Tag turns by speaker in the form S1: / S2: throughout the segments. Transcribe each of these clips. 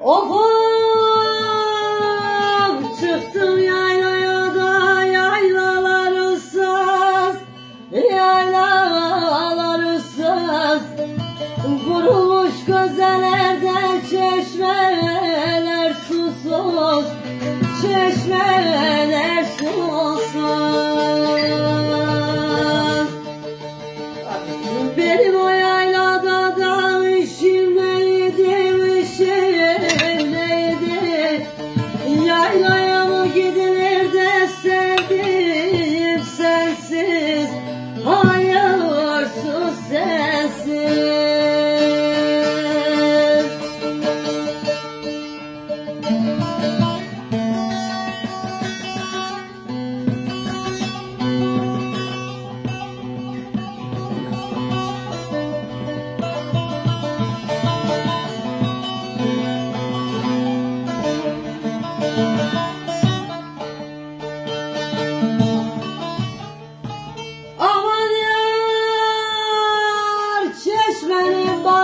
S1: Of çıktım yaylaya da yaylalar ıssız Yaylalar ıssız. Kurumuş gözelerde çeşmeler susuz Çeşmeler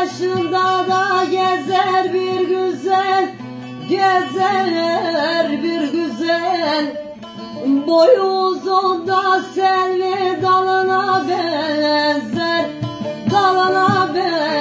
S1: başında da gezer bir güzel Gezer bir güzel. Boyu uzun da selvi dalına benzer Dalına benzer.